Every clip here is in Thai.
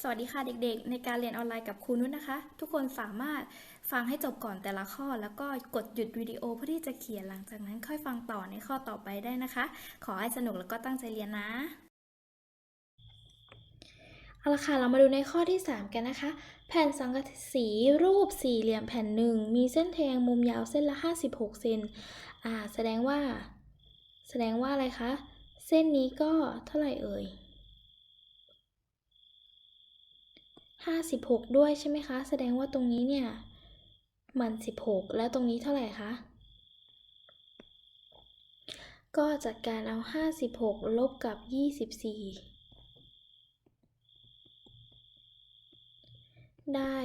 สวัสดีค่ะเด็กๆ ในการเรียนออนไลน์กับครูนุชนะคะ ทุกคนสามารถฟังให้จบก่อนแต่ละข้อ แล้วก็กดหยุดวิดีโอเพื่อที่จะเขียนหลังจากนั้นค่อยฟังต่อในข้อต่อไปได้นะคะ ขอให้สนุกแล้วก็ตั้งใจเรียนนะเอาละค่ะเรามาดูในข้อที่ 3 กันนะคะ แผ่นสังกะสีรูปสี่เหลี่ยมแผ่นหนึ่งมีเส้นแทงมุมยาวเส้นละ 56 เซนอ่า แสดงว่า แสดงว่าอะไรคะ เส้นนี้ก็เท่าไหร่เอ่ย 56 ด้วยใช่ไหมคะ แสดงว่าตรงนี้เนี่ยมัน 16 แล้วตรงนี้เท่าไหร่คะ ก็จัดการเอา 56 ลบกับ 24 ได้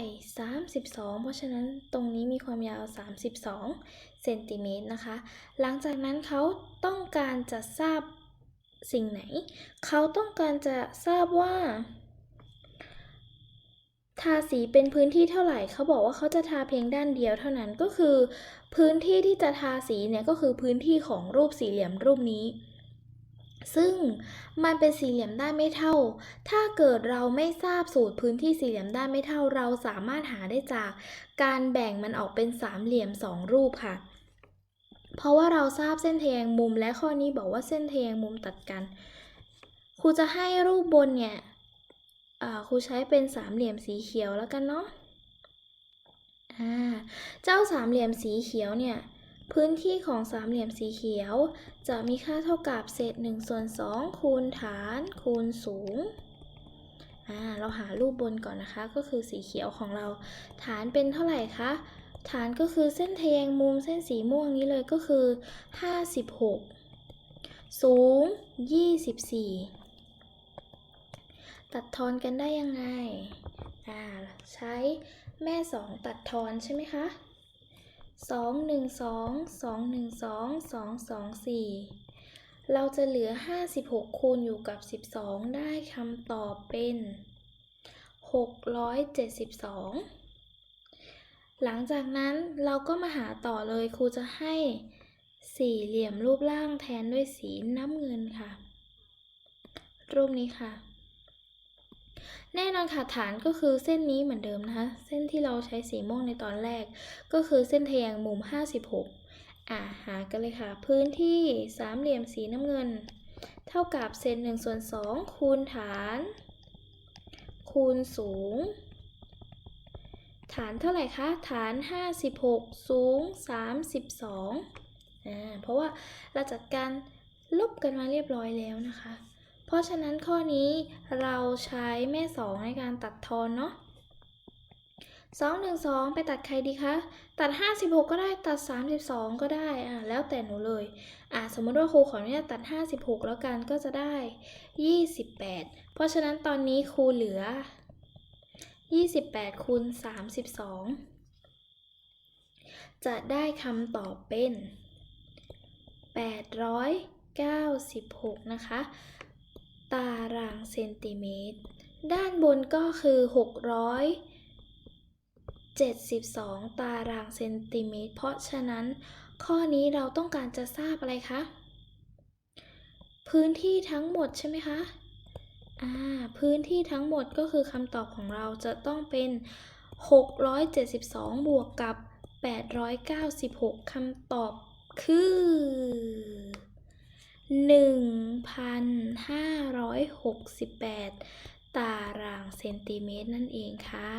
32 เพราะฉะนั้นตรงนี้มีความยาว 32 เซนติเมตรนะคะ หลังจากนั้นเขาต้องการจะทราบสิ่งไหน เขาต้องการจะทราบว่า ทาสีเป็นพื้นที่เท่าไหร่เขาบอกว่าเขาจะทาเพียงด้านเดียวเท่านั้นก็คือ พื้นที่ที่จะทาสีเนี่ยก็คือพื้นที่ของรูปสี่เหลี่ยมรูปนี้ ซึ่งมันเป็นสี่เหลี่ยมด้านไม่เท่า ถ้าเกิดเราไม่ทราบสูตรพื้นที่สี่เหลี่ยมด้านไม่เท่า เราสามารถหาได้จากการแบ่งมันออกเป็นสามเหลี่ยมสองรูปค่ะ เพราะว่าเราทราบเส้นแทงมุมและข้อนี้บอกว่าเส้นแทงมุมตัดกันครูจะให้รูปบนเนี่ย ครูใช้เป็นสามเหลี่ยมสีเขียวแล้วกันเนาะเจ้าสามเหลี่ยมสีเขียวเนี่ย พื้นที่ของสามเหลี่ยมสีเขียว จะมีค่าเท่ากับเศษ1ส่วน2คูณฐาน คูณสูง เราหารูปบนก่อนนะคะ ก็คือสีเขียวของเรา ฐานเป็นเท่าไหร่คะ ฐานก็คือเส้นแทงมุมเส้นสีม่วงนี้เลยก็คือ 56 สูง 24 ตัดทอนกันได้ยังไงอ่าใช้แม่สองตัดทอนใช่ไหมคะสองหนึ่งสองสองหนึ่งสองสองสองสี่เราจะเหลือห้าสิบหกคูณอยู่กับสิบสองได้คำตอบเป็นหกร้อยเจ็ดสิบสองหลังจากนั้นเราก็มาหาต่อเลยครูจะให้สี่เหลี่ยมรูปร่างแทนด้วยสีน้ำเงินค่ะ รูปนี้ค่ะ แน่นอนค่ะฐานก็คือเส้นนี้เหมือนเดิมนะคะ เส้นที่เราใช้สีม่วงในตอนแรก ก็คือเส้นแทงมุม 56 อ่าหากันเลยค่ะ พื้นที่สามเหลี่ยมสีน้ำเงิน เท่ากับเศษ1ส่วน2คูณฐาน คูณสูง ฐานเท่าไหร่คะ ฐาน 56 สูง 32อ่าเพราะว่าเราจัดการลบกันมาเรียบร้อยแล้วนะคะ เพราะฉะนั้นข้อนี้เราใช้แม่สองในการตัดทอนเนาะสองหนึ่งสองไปตัดใครดีคะ ตัดห้าสิบหกก็ได้ตัดสามสิบสองก็ได้อ่าแล้วแต่หนูเลยอ่าสมมติว่าครูขออนุญาตตัดห้าสิบหกแล้วกันก็จะได้ยี่สิบแปดเพราะฉะนั้นตอนนี้ครูเหลือยี่สิบแปดคูณสามสิบสองจะได้คำตอบเป็นแปดร้อยเก้าสิบหกนะคะ ตารางเซนติเมตร ด้านบนก็คือ 672 ตารางเซนติเมตร เพราะฉะนั้นข้อนี้เราต้องการจะทราบอะไรคะ พื้นที่ทั้งหมดใช่ไหมคะอ่าพื้นที่ทั้งหมดก็คือคำตอบของเราจะต้องเป็น 672 บวกกับ 896คำตอบคือ 1,568 ตารางเซนติเมตรนั่นเองค่ะ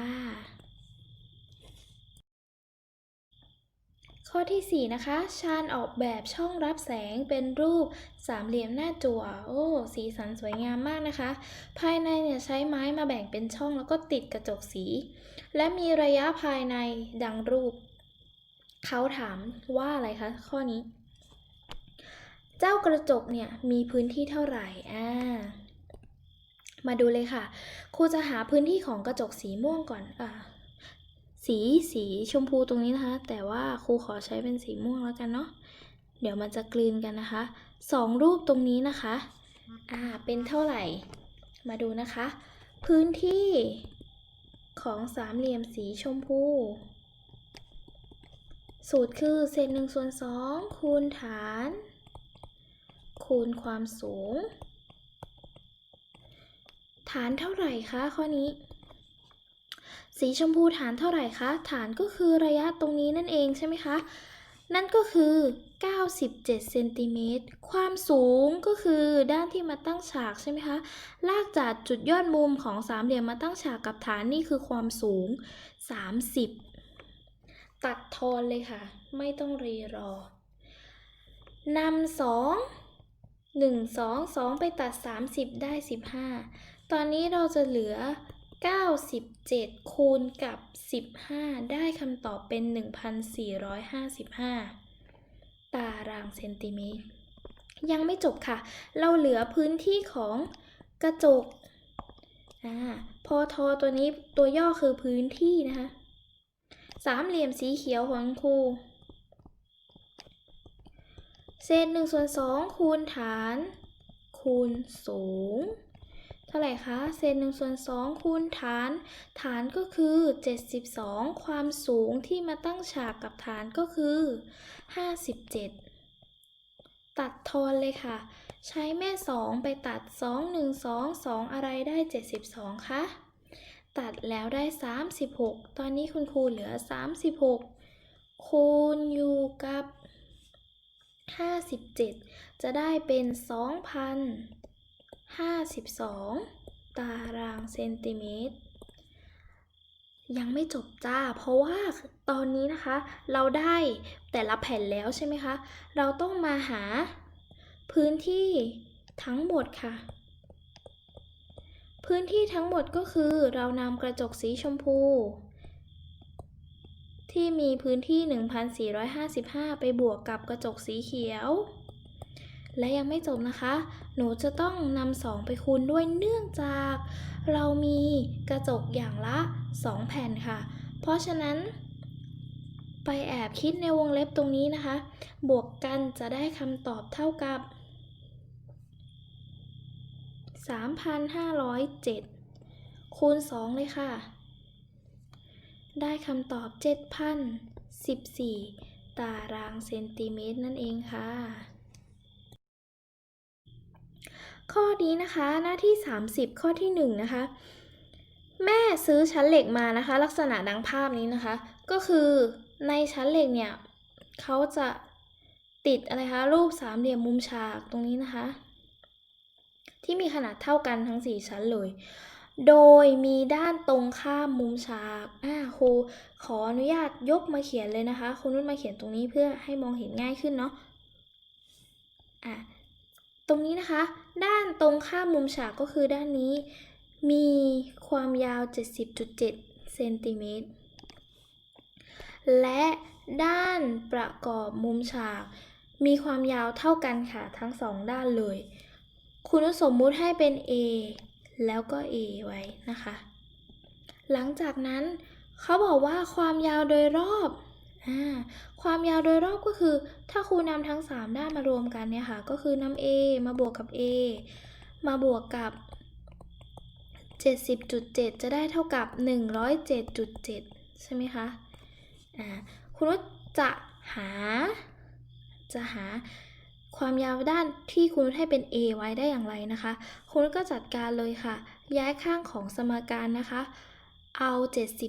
ข้อที่ 4 นะคะ ชาญออกแบบช่องรับแสงเป็นรูปสามเหลี่ยมหน้าจั่ว โอ้ สีสันสวยงามมากนะคะ ภายในเนี่ยใช้ไม้มาแบ่งเป็นช่องแล้วก็ติดกระจกสี และมีระยะภายในดังรูป เขาถามว่าอะไรคะข้อนี้ เจ้ากระจกเนี่ยมีพื้นที่เท่าไหร่อ่ามาดูเลยค่ะ ครูจะหาพื้นที่ของกระจกสีม่วงก่อนอ่าสีสีชมพูตรงนี้นะคะ แต่ว่าครูขอใช้เป็นสีม่วงแล้วกันเนาะเดี๋ยวมันจะกลืนกันนะคะสองรูปตรงนี้นะคะอ่าเป็นเท่าไหร่ มาดูนะคะ พื้นที่ของสามเหลี่ยมสีชมพู สูตรคือเศษหนึ่งส่วนสองคูณฐาน คูณความสูง ฐานเท่าไหร่คะข้อนี้ สีชมพูฐานเท่าไหร่คะ ฐานก็คือระยะตรงนี้นั่นเองใช่ไหมคะ นั่นก็คือ 97เซนติเมตรความสูงก็คือด้านที่มาตั้งฉากใช่ไหมคะ ลากจากจุดยอดมุมของสามเหลี่ยมมาตั้งฉากกับฐานนี่คือความสูง 30ตัดทอนเลยค่ะ ไม่ต้องรีรอนำสอง หนึ่งสองสองไปตัด 30 ได้ 15 ตอนนี้เราจะเหลือ 97 คูณกับ 15 ได้คำตอบเป็น 1,455 ตารางเซนติเมตร ยังไม่จบค่ะ เราเหลือพื้นที่ของกระจกอพอทอตัวนี้ตัวย่อคือพื้นที่นะคะ สามเหลี่ยมสีเขียวของครู เศษหนึ่งส่วนสองคูณฐาน คูณสูง เท่าไหร่คะ เศษหนึ่งส่วนสองคูณฐาน ฐานก็คือ 72 ความสูงที่มาตั้งฉากกับฐานก็คือ 57ตัดทอนเลยค่ะ ใช้แม่ 2 ไปตัด 2 1 2 2 อะไรได้ 72 คะ ตัดแล้วได้ 36 ตอนนี้คุณครูเหลือ 36 คูณอยู่กับ 57 จะได้เป็น 2,052 ตารางเซนติเมตร ยังไม่จบจ้า เพราะว่าตอนนี้นะคะ เราได้แต่ละแผ่นแล้วใช่ไหมคะ เราต้องมาหาพื้นที่ทั้งหมดค่ะ พื้นที่ทั้งหมดก็คือเรานำกระจกสีชมพู ที่มีพื้นที่ 1,455 ไปบวกกับกระจกสีเขียว และยังไม่จบนะคะ หนูจะต้องนำ2ไปคูณด้วยเนื่องจาก เรามีกระจกอย่างละ 2 แผ่นค่ะ เพราะฉะนั้น ไปแอบคิดในวงเล็บตรงนี้นะคะ บวกกันจะได้คำตอบเท่ากับ 3,507 คูณ 2 เลยค่ะ ได้คำตอบ 7,014 ตารางเซนติเมตรนั่นเองค่ะ ข้อนี้นะคะหน้าที่ 30 ข้อที่1นะคะ แม่ซื้อชั้นเหล็กมานะคะ ลักษณะดังภาพนี้นะคะ ก็คือในชั้นเหล็กเนี่ยเขาจะติดอะไรคะ รูปสามเหลี่ยมมุมฉากตรงนี้นะคะ ที่มีขนาดเท่ากันทั้ง 4 ชั้นเลย โดยมีด้านตรงข้ามมุมฉากอ่าครูขออนุญาตยกมาเขียนเลยนะคะคุณนุ่นมาเขียนตรงนี้เพื่อให้มองเห็นง่ายขึ้นเนาะอะตรงนี้นะคะ ด้านตรงข้ามมุมฉากก็คือด้านนี้ มีความยาว 70.7เซนติเมตรและด้านประกอบมุมฉาก มีความยาวเท่ากันค่ะทั้งสองด้านเลย คุณสมมุติให้เป็น A แล้วก็ A ไว้นะคะ หลังจากนั้นเขาบอกว่าความยาวโดยรอบอความยาวโดยรอบก็คือ ถ้าครูนำทั้ง 3 ด้านมารวมกันเนี่ยค่ะ ก็คือนำ A มาบวกกับ A มาบวกกับ 70.7 จะได้เท่ากับ 107.7 ใช่ไหมคะ อ่า คุณนุชจะหา จะหา ความยาวด้านที่คุณให้เป็น A ไว้ได้อย่างไรนะคะ คุณก็จัดการเลยค่ะ ย้ายข้างของสมการนะคะ เอา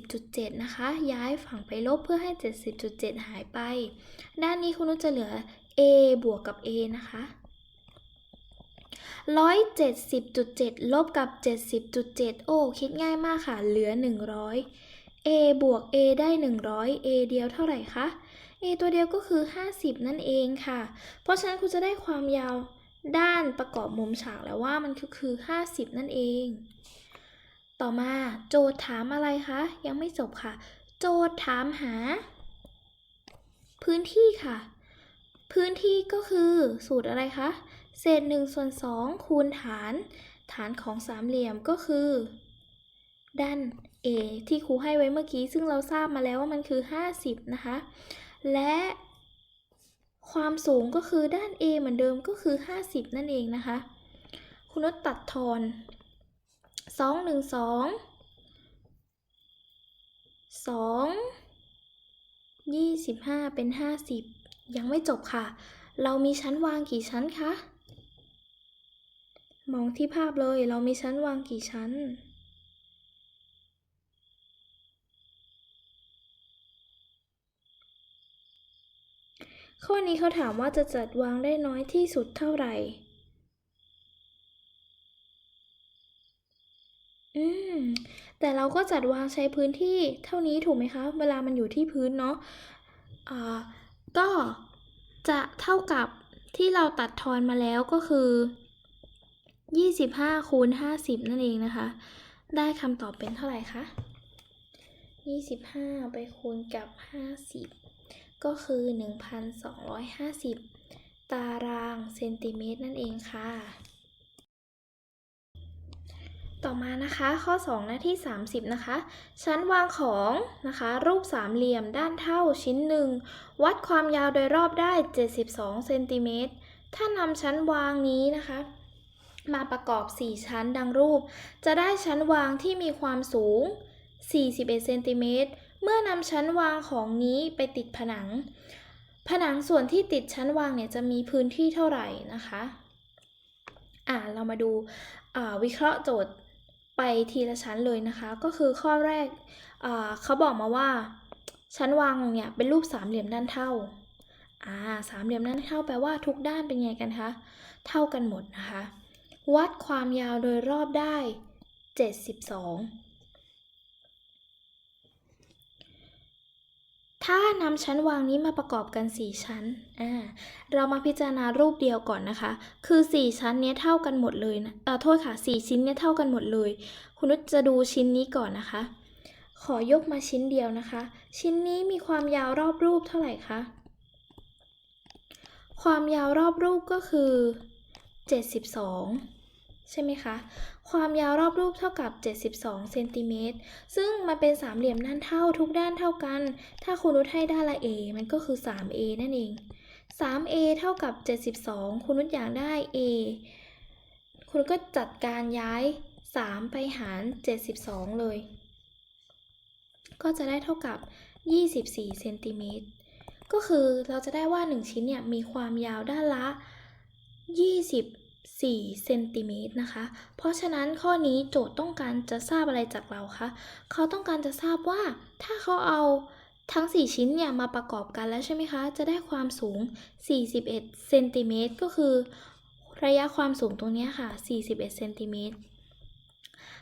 70.7 นะคะ ย้ายฝั่งไปลบเพื่อให้ 70.7 หายไป ด้านนี้คุณนุจะเหลือ A บวกกับ A นะคะ170.7 ลบกับ 70.7 โอ้ คิดง่ายมากค่ะ เหลือ 100 A บวก A ได้ 100 A เดียวเท่าไหร่คะ A ตัวเดียวก็คือ 50 นั่นเองค่ะ เพราะฉะนั้นคุณจะได้ความยาวด้านประกอบมุมฉากแล้วว่ามันคือคือ 50 นั่นเอง ต่อมาโจทย์ถามอะไรคะ ยังไม่จบค่ะ โจทย์ถามหา พื้นที่ค่ะ พื้นที่ก็คือสูตรอะไรคะเศษ1ส่วน2คูณฐาน ฐานของสามเหลี่ยมก็คือ ด้าน A ที่ครูให้ไว้เมื่อกี้ ซึ่งเราทราบมาแล้วว่ามันคือ 50 นะคะ และความสูงก็คือด้าน A เหมือนเดิมก็คือ 50 นั่นเองนะคะ คุณนตัดทอน 2 1 2 2 25 เป็น 50 ยังไม่จบค่ะ เรามีชั้นวางกี่ชั้นคะ มองที่ภาพเลยเรามีชั้นวางกี่ชั้น ข้อนี้เขาถามว่าจะจัดวางได้น้อยที่สุดเท่าไหร่ อืม แต่เราก็จัดวางใช้พื้นที่เท่านี้ถูกไหมคะ เวลามันอยู่ที่พื้นเนาะ อ่า ก็จะเท่ากับที่เราตัดทอนมาแล้วก็คือ 25คูณ50 นั่นเองนะคะ ได้คำตอบเป็นเท่าไหร่คะ 25 ไปคูณกับ 50 ก็คือ 1,250 ตารางเซนติเมตรนั่นเองค่ะ ต่อมานะคะข้อ 2 หน้าที่ 30 นะคะ ชั้นวางของนะคะ รูปสามเหลี่ยมด้านเท่าชิ้นหนึ่งวัดความยาวโดยรอบได้ 72เซนติเมตรถ้านำชั้นวางนี้นะคะมาประกอบ 4 ชั้นดังรูป จะได้ชั้นวางที่มีความสูง 41เซนติเมตร เมื่อนำชั้นวางของนี้ไปติดผนัง ผนังส่วนที่ติดชั้นวางเนี่ยจะมีพื้นที่เท่าไหร่นะคะอ่าเรามาดูาวิเคราะห์โจทย์ไปทีละชั้นเลยนะคะ ก็คือข้อแรกเขาบอกมาว่า ชั้นวางเนี่ยเป็นรูปสามเหลี่ยมด้านเท่าอ่าสามเหลี่ยมด้านเท่าแปลว่าทุกด้านเป็นไงกันคะ เท่ากันหมดนะคะ วัดความยาวโดยรอบได้ 72 ถ้านำชั้นวางนี้มาประกอบกัน 4 ชั้น อ่า เรามาพิจารณารูปเดียวก่อนนะคะ คือ 4 ชั้นเนี้ยเท่ากันหมดเลยนะ เอ่อ โทษค่ะ 4 ชิ้นเนี้ยเท่ากันหมดเลย คุณนุชจะดูชิ้นนี้ก่อนนะคะ ขอยกมาชิ้นเดียวนะคะ ชิ้นนี้มีความยาวรอบรูปเท่าไหร่คะ ความยาวรอบรูปก็คือ 72 ใช่ไหมคะ ความยาวรอบรูปเท่ากับ 72เซนติเมตร ซึ่งมันเป็นสามเหลี่ยมด้านเท่าทุกด้านเท่ากัน ถ้าคุณนุชให้ด้านละ a มันก็คือ 3a นั่นเอง 3a เท่ากับ 72คุณนุชอย่ากได้ a คุณก็จัดการย้าย 3 ไปหาร 72 เลย ก็จะได้เท่ากับ 24เซนติเมตร ก็คือเราจะได้ว่า 1 ชิ้นเนี่ยมีความยาวด้านละ 4เซนติเมตรนะคะ เพราะฉะนั้นข้อนี้โจทย์ต้องการจะทราบอะไรจากเราคะ เขาต้องการจะทราบว่าถ้าเขาเอาทั้ง 4 ชิ้นเนี่ยมาประกอบกันแล้วใช่ไหมคะ จะได้ความสูง 41เซนติเมตรก็คือระยะความสูงตรงนี้ค่ะ 41เซนติเมตร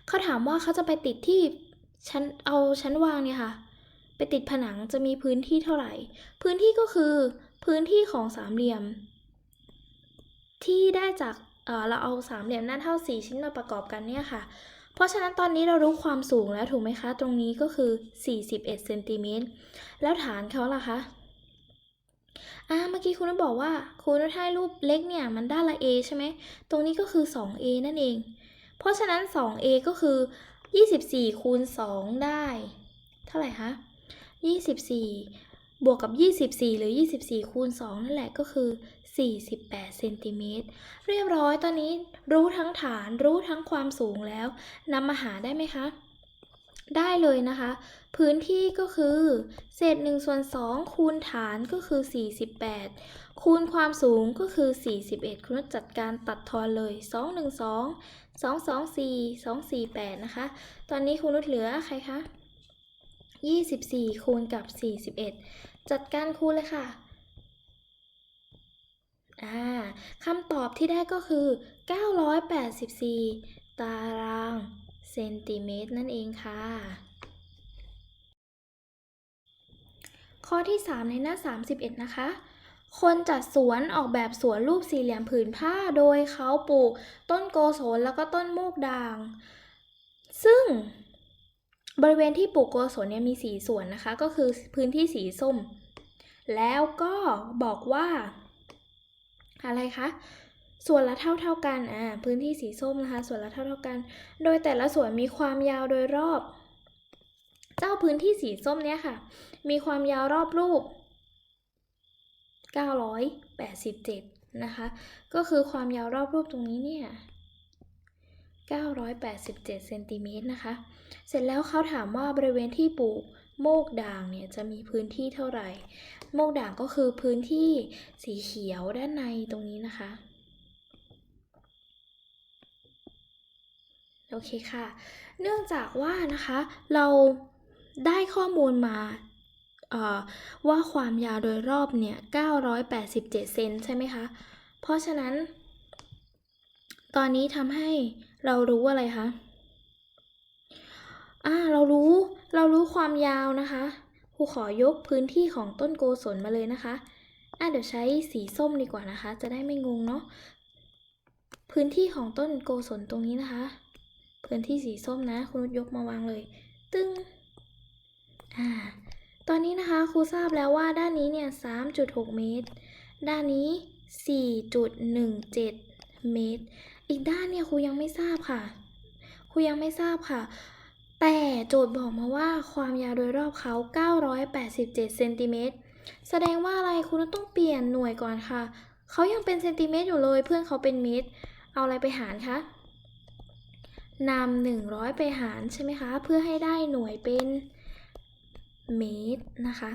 เขาถามว่าเขาจะไปติดที่ชั้นเอาชั้นวางเนี่ยค่ะ ไปติดผนังจะมีพื้นที่เท่าไหร่ พื้นที่ก็คือพื้นที่ของสามเหลี่ยม ที่ได้จาก เราเอาสามเหลี่ยมด้านเท่า 4 ชิ้นมาประกอบกันเนี่ยค่ะ เพราะฉะนั้นตอนนี้เรารู้ความสูงแล้วถูกไหมคะ ตรงนี้ก็คือ 41เซนติเมตรแล้วฐานเขาล่ะคะอ่าเมื่อกี้คุณนุชบอกว่าคุณนุชให้รูปเล็กเนี่ยมันด้านละ a ใช่ไหมตรงนี้ก็คือ 2a นั่นเอง เพราะฉะนั้น 2a ก็คือ 24 คูณ 2 ได้ เท่าไหร่คะ 24 บวกกับ 24 หรือ 24 คูณ 2 นั่นแหละก็คือ 48เซนติเมตรเรียบร้อยตอนนี้รู้ทั้งฐานรู้ทั้งความสูงแล้วนำมาหาได้ไหมคะ ได้เลยนะคะ พื้นที่ก็คือเศษ1ส่วน2คูณฐานก็คือ 48 คูณความสูงก็คือ 41 คุณจัดการตัดทอนเลย 2 1 2 2 2 4 2 4 8 นะคะ ตอนนี้คุณนุชเหลือใครคะ 24 คูณกับ 41 จัดการคูณเลยค่ะ คำตอบที่ได้ก็คือ 984 ตารางเซนติเมตรนั่นเองค่ะ ข้อที่ 3 ในหน้า 31 นะคะ คนจัดสวนออกแบบสวนรูปสี่เหลี่ยมผืนผ้าโดยเขาปลูกต้นโกศลแล้วก็ต้นโมกด่าง ซึ่งบริเวณที่ปลูกโกศลเนี่ยมีสีส่วนนะคะ ก็คือพื้นที่สีส้ม แล้วก็บอกว่า อะไรคะ ส่วนละเท่าเท่ากัน อ่า พื้นที่สีส้มนะคะ ส่วนละเท่าเท่ากัน โดยแต่ละส่วนมีความยาวโดยรอบ เจ้าพื้นที่สีส้มเนี่ยค่ะ มีความยาวรอบรูป 987 นะคะ ก็คือความยาวรอบรูปตรงนี้เนี่ย987เซนติเมตรนะคะ เสร็จแล้วเขาถามว่าบริเวณที่ปลูก โมกด่างเนี่ยจะมีพื้นที่เท่าไหร่ โมกด่างก็คือพื้นที่สีเขียวด้านในตรงนี้นะคะ โอเคค่ะ เนื่องจากว่านะคะ เราได้ข้อมูลมาว่าความยาวโดยรอบเนี่ย 987 เซนใช่ไหมคะ เพราะฉะนั้น ตอนนี้ทำให้เรารู้อะไรคะ อ่าเรารู้เรารู้ความยาวนะคะครูขอยกพื้นที่ของต้นโกศลมาเลยนะคะอะเดี๋ยวใช้สีส้มดีกว่านะคะ จะได้ไม่งงเนาะพื้นที่ของต้นโกศลตรงนี้นะคะ พื้นที่สีส้มนะคุณนุชยกมาวางเลย ตึ้งอ่าตอนนี้นะคะครูทราบแล้วว่าด้านนี้เนี่ย 3.6 เมตร ด้านนี้ 4.17 เมตร อีกด้านเนี่ยครูยังไม่ทราบค่ะ ครูยังไม่ทราบค่ะ แต่โจทย์บอกมาว่าความยาวโดยรอบเขา 987 เซนติเมตร แสดงว่าอะไรคุณต้องเปลี่ยนหน่วยก่อนค่ะ เขายังเป็นเซนติเมตรอยู่เลย เพื่อนเขาเป็นเมตร เอาอะไรไปหารคะนำหนึ่งร้อยไปหารใช่ไหมคะ เพื่อให้ได้หน่วยเป็นเมตรนะคะ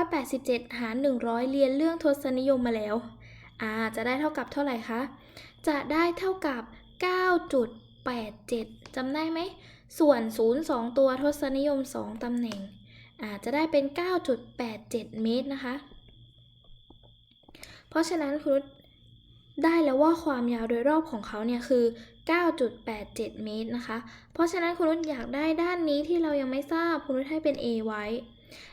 987 หาร 100 เรียนเรื่องทศนิยมมาแล้วอ่าจะได้เท่ากับเท่าไหร่คะ จะได้เท่ากับ 9.87จำได้ไหม ส่วน 0 2 ตัวทศนิยม 2 ตำแหน่ง อาจจะได้เป็น 9.87 เมตรนะคะ เพราะฉะนั้นคุณได้แล้วว่าความยาวโดยรอบของเขาเนี่ยคือ 9.87 เมตรนะคะ เพราะฉะนั้นคุณนุชอยากได้ด้านนี้ที่เรายังไม่ทราบคุณนุชให้เป็น a ไว้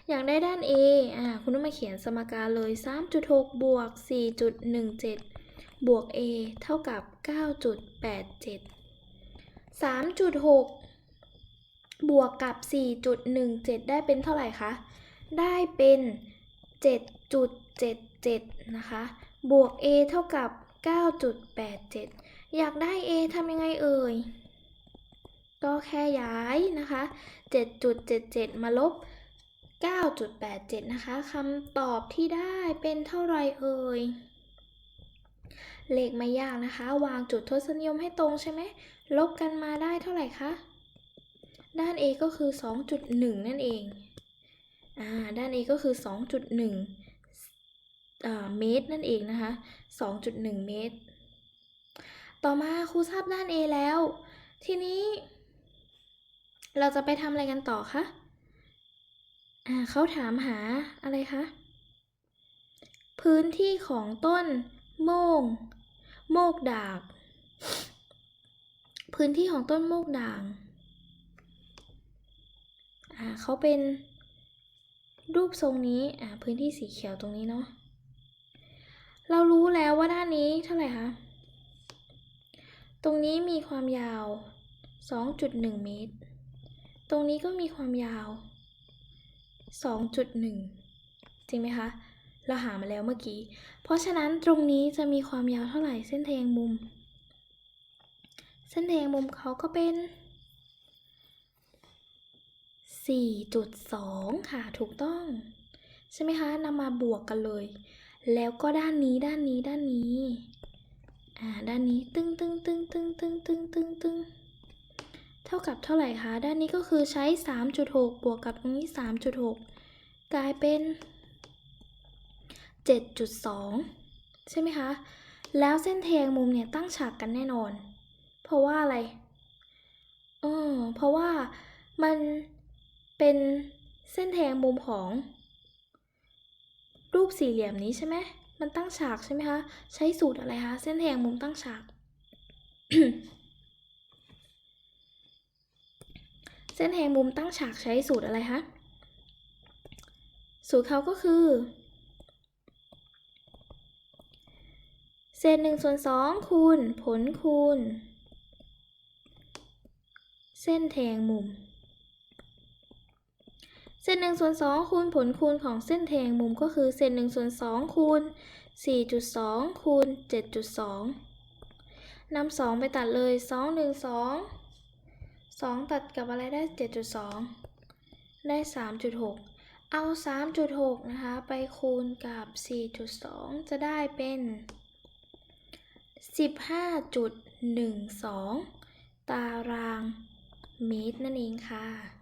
อยากได้ด้าน a อ่าคุณนุชมาเขียนสมการเลย 3.6 บวก 4.17 บวก a เท่ากับ 9.87 3.6 บวกกับ 4.17 ได้เป็นเท่าไหร่คะ ได้เป็น 7.77 นะคะ บวก a เท่ากับ 9.87 อยากได้ a ทำยังไงเอ่ย ก็แค่ย้ายนะคะ 7.77 มาลบ 9.87 นะคะคำตอบที่ได้เป็นเท่าไรเอ่ยเลขไม่ยากนะคะ วางจุดทศนิยมให้ตรงใช่ไหม ลบกันมาได้เท่าไหร่คะ ด้าน a ก็คือ 2.1 นั่นเอง อ่า ด้าน a ก็คือ 2.1อ่าเมตรนั่นเองนะคะ 2.1 เมตร ต่อมาครูทราบด้าน A แล้ว ทีนี้ เราจะไปทำอะไรกันต่อคะ อ่าเขาถามหาอะไรคะ พื้นที่ของต้นโมง โมกด่างพื้นที่ของต้นโมกด่าง อ่าเขาเป็นรูปทรงนี้อ่าพื้นที่สีเขียวตรงนี้เนาะเรารู้แล้วว่าด้านนี้เท่าไหร่คะ ตรงนี้มีความยาว 2.1 เมตร ตรงนี้ก็มีความยาว 2.1 จริงไหมคะ เราหามาแล้วเมื่อกี้ เพราะฉะนั้นตรงนี้จะมีความยาวเท่าไหร่เส้นแทงมุม เส้นแทงมุมเขาก็เป็น 4.2 ค่ะถูกต้อง ใช่ไหมคะนำมาบวกกันเลย แล้วก็ด้านนี้ด้านนี้ด้านนี้อ่าด้านนี้ตึ้งตึ้งตึ้งตึ้งตึ้งตึ้งตึ้งตึ้งเท่ากับเท่าไหร่คะด้านนี้ก็คือใช้ 3.6 บวกกับตรงนี้ 3.6 กลายเป็น 7.2 ใช่ไหมคะ แล้วเส้นแทงมุมเนี่ยตั้งฉากกันแน่นอน เพราะว่าอะไรเออเพราะว่ามัน เป็นเส้นแทงมุมของ รูปสี่เหลี่ยมนี้ใช่ไหมมันตั้งฉากใช่ไหมคะ ใช้สูตรอะไรคะ เส้นแทงมุมตั้งฉาก เส้นแทงมุมตั้งฉากใช้สูตรอะไรคะ สูตรเขาก็คือเศษหนึ่งส่วนสองคูณ ผลคูณ เส้นแทงมุม เศษหนึ่งส่วนสองคูณผลคูณของเส้นแทงมุมก็คือเศษหนึ่งส่วนสองคูณสี่จุดสองคูณเจ็ดจุดสองนำสองไปตัดเลยสองหนึ่งสองสองตัดกับอะไรได้เจ็ดจุดสองได้สามจุดหกเอาสามจุดหกนะคะไปคูณกับสี่จุดสองจะได้เป็นสิบห้าจุดหนึ่งสองตารางเมตรนั่นเองค่ะ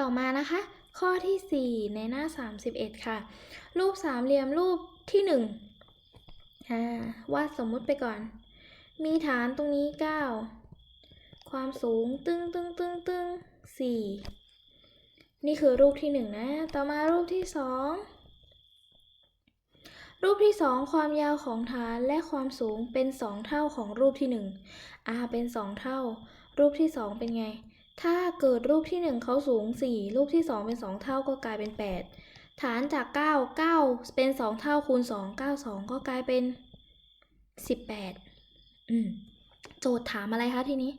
ต่อมานะคะ ข้อที่ 4 ในหน้า 31 ค่ะ รูปสามเหลี่ยมรูปที่อ่าวาดสมมุติไปก่อน มีฐานตรงนี้ 9 ความสูงตึงตึงตึงตึงสี่นี่คือรูปที่หนึ่งนะ ต่อมารูปที่สองรูปที่สองความยาวของฐานและความสูงเป็นสองเท่าของรูปที่หนึ่งอ่าเป็นสองเท่า รูปที่สองเป็นไง ถ้าเกิดรูปที่หนึ่งเขาสูงสี่รูปที่สองเป็นสองเท่าก็กลายเป็นแปดฐานจากเก้าเก้าเป็นสองเท่าคูณสองเก้าสองก็กลายเป็นสิบแปดอืม โจทย์ถามอะไรคะทีนี้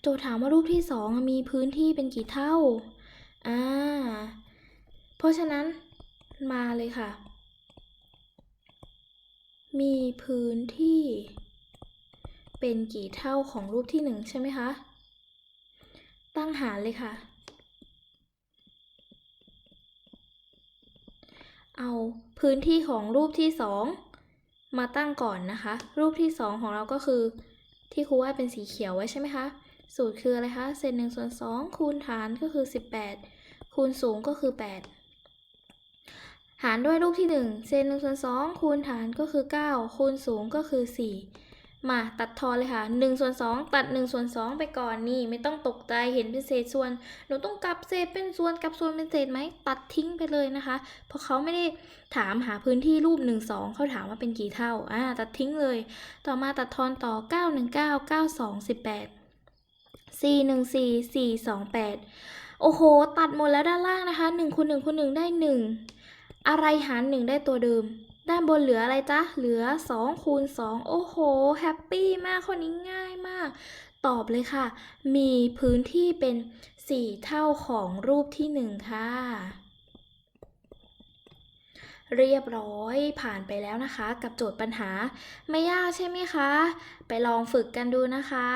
โจทย์ถามว่ารูปที่สองมีพื้นที่เป็นกี่เท่า อ่า เพราะฉะนั้นมาเลยค่ะ มีพื้นที่เป็นกี่เท่าของรูปที่หนึ่งใช่ไหมคะ ตั้งหารเลยค่ะ เอาพื้นที่ของรูปที่สองมาตั้งก่อนนะคะ รูปที่สองของเราก็คือ ที่ครูวาดเป็นสีเขียวไว้ใช่ไหมคะ สูตรคืออะไรคะเศษหนึ่งส่วนสองคูณฐานก็คือ18คูณสูงก็คือ8หารด้วยรูปที่ 1 เศษหนึ่งส่วนสองคูณฐานก็คือ 9 คูณสูงก็คือ 4 มาตัดทอนเลยค่ะ1ส่วน2ตัด1ส่วน2ไปก่อนนี่ ไม่ต้องตกใจเห็นเป็นเศษส่วน หนูต้องกลับเศษเป็นส่วนกลับส่วนเป็นเศษไหมตัดทิ้งไปเลยนะคะ เพราะเขาไม่ได้ถามหาพื้นที่รูป 1 2เขาถามว่าเป็นกี่เท่าอ่าตัดทิ้งเลย ต่อมาตัดทอนต่อ 9 1 9 9 2 18 4 1 4 4 2 8 โอ้โห ตัดหมดแล้วด้านล่างนะคะ 1คูณ1คูณ1ได้ 1 อะไรหาร 1 ได้ตัวเดิม ด้านบนเหลืออะไรจ๊ะ เหลือ2คูณ2โอ้โห แฮปปี้มากคนนี้ง่ายมาก ตอบเลยค่ะ มีพื้นที่เป็น 4 เท่าของรูปที่ 1 ค่ะ เรียบร้อยผ่านไปแล้วนะคะ กับโจทย์ปัญหา ไม่ยากใช่ไหมคะ ไปลองฝึกกันดูนะคะ